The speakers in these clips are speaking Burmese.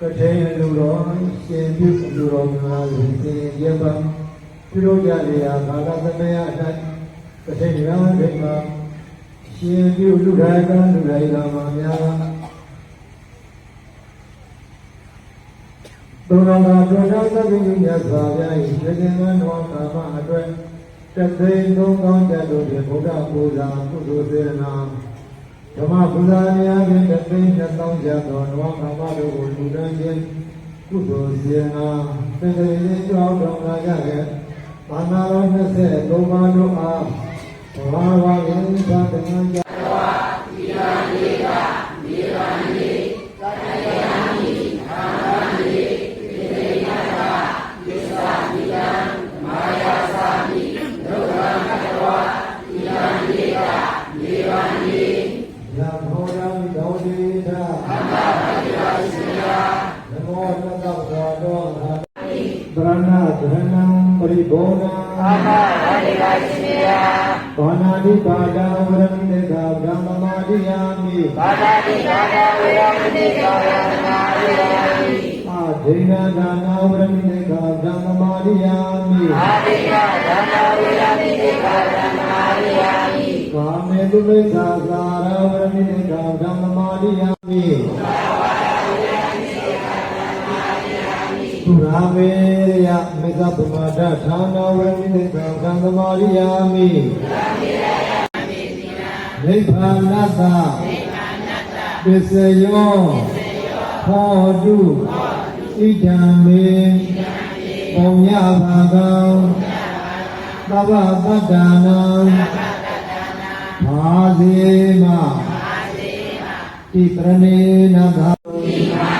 ကထေယလူတော်ရှင်ပြုလူတော်များလူစီရင်ပါပြုလို့ကြလေရာဘာသာသမယအတိုင်းကထေယရာဒိမရှင်ပြုလူတိုင်းကလူတိုင်းကမှာများဘုရားကတော်တော်သတိမြတ်စွာဘုရား၏ရှင်ရှင်ကတော်ကာမအတွက်တသိန်းသုံးကောင်းတဲ့တို့ဖြင့်ဘုရားပူဇာကုသိုလ်စေနာ ဓမ္မပူဇာများဖြင့်တသိန်းနှစ်သောင်းကျပ်သောနဝကမ္မတို့ကိုလူတန်းခြင်းကုသိုလ်စေနာသင်္ကေတကြောင်းတော်လာကြတဲ့ဘာနာတော်23ပါးတို့အားဘာဝရင်းသာတဏ္ဍာ ဘာနာတိပါဒံဝရမိတေကဗြဟ္မမာတိ ယာမိဘာနာတိပါဒံဝရမိတေကဗြဟ္မမာတိယာမိအာဒိဏဒါနာဝရမိတေကဗြဟ္မမာတိယာမိအာဒိဏဒါနာဝရမိတေကဗြဟ္မမာတိယာမိကာမေတုမိစ္ဆာသာရဝရ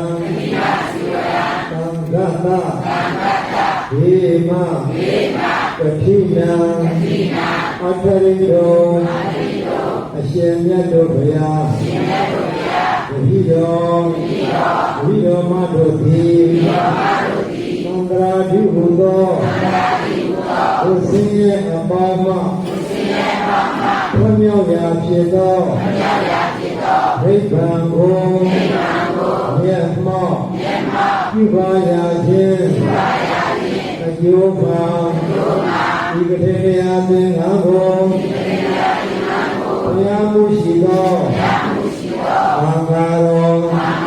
မိတေကဗြဟ္မမာတိယာမိသုရာမေယမေကပမဒဌာနာဝရမိတေကဗြ ဟ္မမာတိယာမိနိဗ္ဗာနတ္တပစ္စယောဟောတုဣဒံမေပုံညဘာကံသဗ္ဗပတ္တနာဘာဇေမတိပရဏေနသာပတိနာစီဝရံသံဃတဟေမပတိနာအထရိတောအရှင်မြတ်တို့ဘုရားတတိတော်တတိတော်မတို့သည်သံဃာဓုဟုသောဘုဆင်းရဲ့အပါမဘုမြောက်ရာဖြစ်သောနိဗ္ဗာန်ကိုမြတ်မောပြုပါရာခြင်းအ ကျိုးပါဒီကထေရာသင်္ဃကိုဘုရားမှုရှိသောဘာသာတော်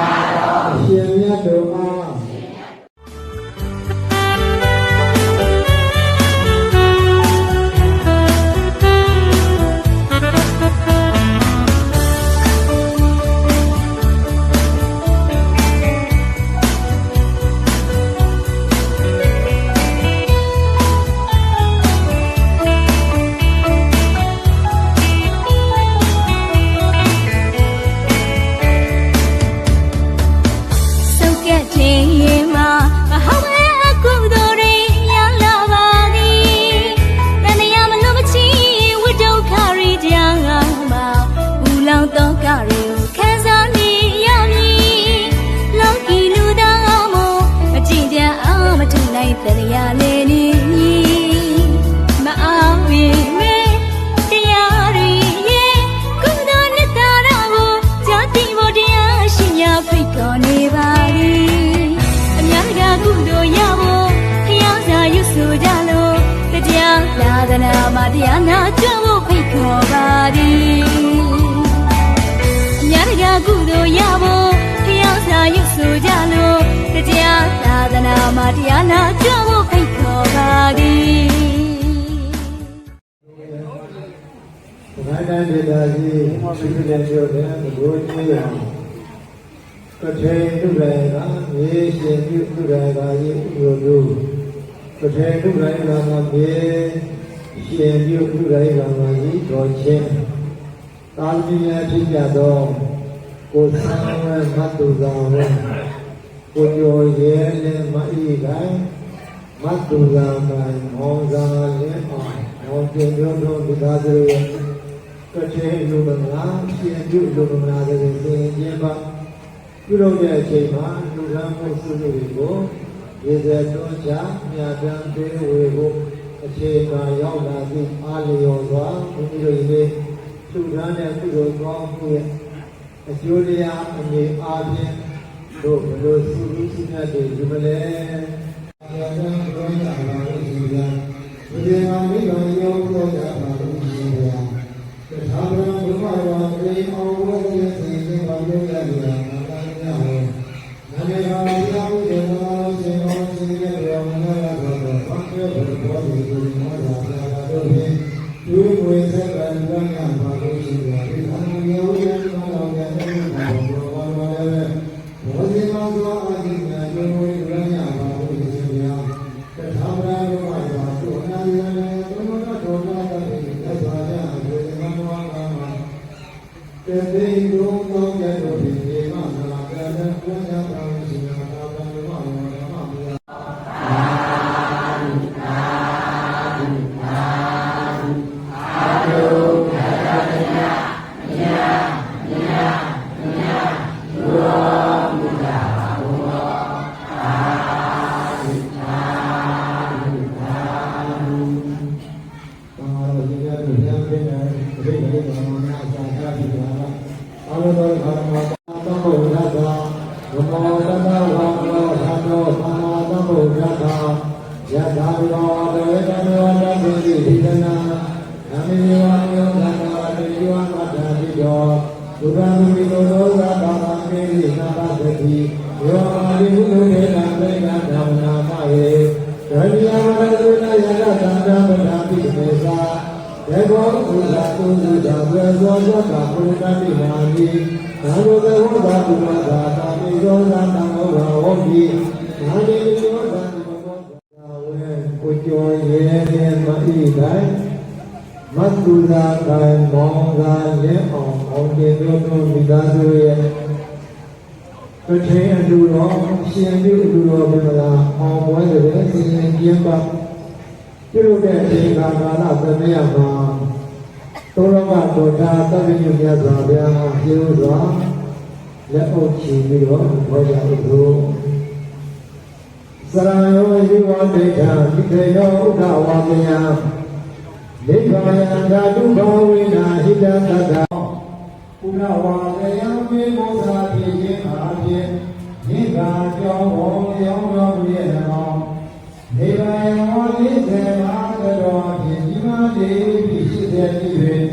ဖိတ်ခေါ်နေပါသည်အများကကုသိုလ်ရဖို့ဖျောင်းစာရွတ်ဆိုကြလို့တရားလာသနာမှာတရားနာကြဖို့ဖိတ်ခေါ်ပါသည်အများကကုသိုလ်ရဖို့ဖျောင်းစာရွတ်ဆိုကြလို့တရားလာသနာမှာတရားနာကြဖို့ဖိတ်ခေါ်ပါသည်ဘုရားတိုင်းဒေသကြီးဘုရားပြည်နယ်မြို့တဲ့ဘုရားကြီး ရံကထေနုရေကမြေရှင်ပြုနုရေကယေဥယုကထေနုရေကမှာမြေရှင်ပြုနုရေကမှာဤတော်ချင်းသာလီယာဖြစ်ကြသောကိုသံဝဲမတ်တုဇာဝဲကိုကျော်ရဲနဲ့မအီတိုင်းမတ်တုဇာမိုင်မောင်ဇာလည်းအောင်မောင်ကျင်တို့တို့ဒီသားစုရဲ့ကတိလူမလားရှင်ပြုလူမလားတဲ့သင်ခြင်းပါ ပြုလုပ်တဲ့အချိန်မှာလူရန်မှုစုစုတွေကိုရေစက်တွန်းချမြတ်တမ်းပေးဝေဖို့အခြေခံရောက်လာသည့်အားလျော်စွာဘုရားတို့ရဲ့လူရန်တဲ့ကုသိုလ်ကောင်းမှုရဲ့အကျိုးတရားအနေအားဖြင့်တို့ဘယ်လိုစုပြီးရှိနေတယ်ဒီမလဲအရာကဘုရားဘာလို့ရှိလဲဒီနေရာမိဘယောဘုရားဘာလို့ရှိလဲတထာဂရဘုရားဝါတေအောင်ဝေယသိနေဘာလို့လဲဆိုတာငါကလည်း ဟော နမေဝါယောသနာတိယောမတ္တာတိယောဘုရားမိမိတို့သောသာဘာဝမေရိနာဘဂတိယောအာရိဟုဒေနာမေကဓမ္မနာမယေဒရိယာမရသုနာယကသံဃာပဒာပိမေသာဒေဘောဥဒ္ဓကုသဒဝေဇောသောတာပုရိသတိမာတိသာဝေဝဘာကုမသာတာမိရောသာတံဟောဘာဟောတိသာတိယောသံမောသာဝေကိုကျော်ရဲနေမဣတိုင်း မတ်သူသာကံမောင်သာလက်အောင်အောင်တင်တို့တို့မိသားစုရဲ့တထေအတူတော်ရှင်ပြုအတူတော်ပြမလားအောင်ပွဲတွေဆင်းရဲကျင်းပပြုလုပ်တဲ့အချိန်ကာလသမယမှာသောရမတော်တာတပည့်ညမြတ်စွာဘုရားပြုစွာလက်အုပ်ချီပြီးတော့ဘောကြဥသောစရယောဝိဝါဒိဋ္ဌာတိတေယောဥဒ္ဓဝါမယ နိဗ္ဗာယံဓာတုဘဝိနာဟိတတတ္တကုဏဝါကယံမေမောသာဖြစ်ခြင်းအားဖြင့်နိဗ္ဗာန်ကြောင်းဝေါရောင်းတော်မူရဲ့နောနိဗ္ဗာန်ဝါလေးစေမာတော်ဖြင့်ဒီမှာလေးပြီးရှိတဲ့ဤတွင်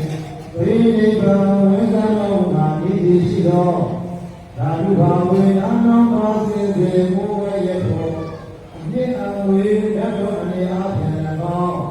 ဝိနိဗ္ဗာန်ဝိသနောငါဤသည်ရှိသောဓာတုဘာဝေအနောပါစေစေမောဝေယတောအမြင့်အဝေဓာတ်တော်အနေအားဖြင့်၎င်းသာ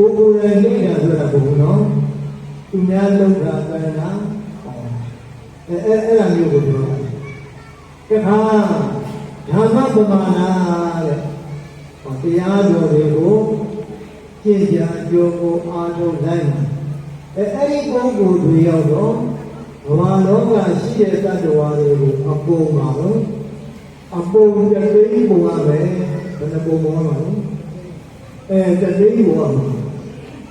ကိုယ်ကိုယ်လည်းနေတာဆိုတာဘုံနော်သူများလုံးတာကရဏအဲအဲအဲ့ဒါမျိုးကိုပြောတာတခါဓမ္မပမာဏတဲ့ဟောတရားတော်တွေကိုကျင့်ကြံကြိုးကိုအားထုတ်နိုင်တယ်အဲအဲ့ဒီပုဂ္ဂိုလ်တွေရောက်တော့ဘာလောကရှိတဲ့တ attva တွေကိုအပုံပါတော့အပုံတသိန်းပုံရမယ်ဘယ်နှပုံပုံရမှာလဲအဲတသိန်းပုံရမှာ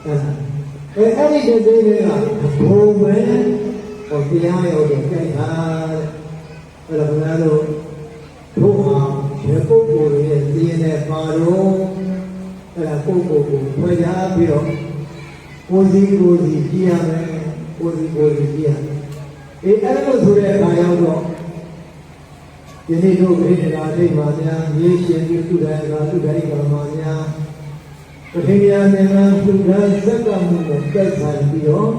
အဲအဲ့ဒီတဲ့သေးလေးကဘုံပဲဟောတရားရောတဲ့ကြိုက်တာတဲ့အဲ့တော့ဘုရားတို့ဘုဟာရေပုဂ္ဂိုလ်ရဲ့သိရတဲ့ပါတော့အဲ့ဒါပုဂ္ဂိုလ်ကိုဖွဲ့ရပြီးတော့ကိုယ်စီကိုယ်စီကြည့်ရမယ်ကိုယ်စီကိုယ်စီကြည့်ရမယ်အဲအဲ့လိုဆိုတဲ့အခါရောက်တော့ယနေ့တို့ဗိဓနာဒိဋ္ဌိပါဗျာရေရှင်ပြုတိုင်းကသူတိုင်းပါပါဗျာ ပထမယာနေမှာလူသားသက်ကမှုကိုတိုက်ဆိုင်ပြီးတော့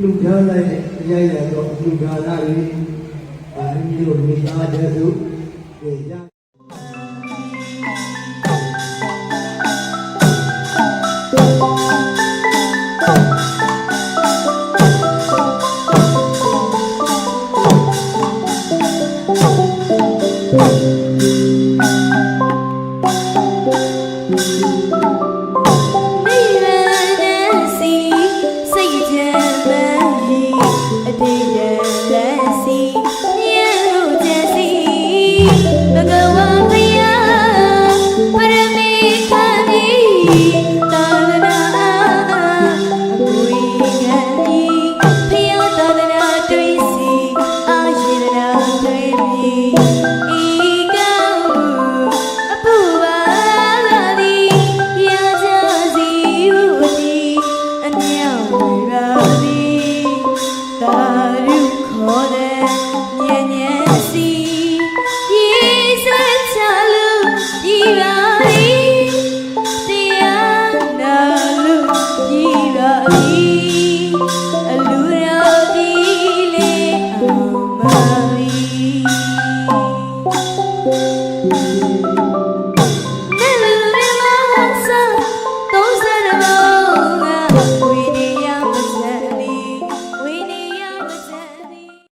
လူသားလိုက်တဲ့အရာရတော့လူသားလာပြီးအဲဒီလိုမိသားစုကိုရ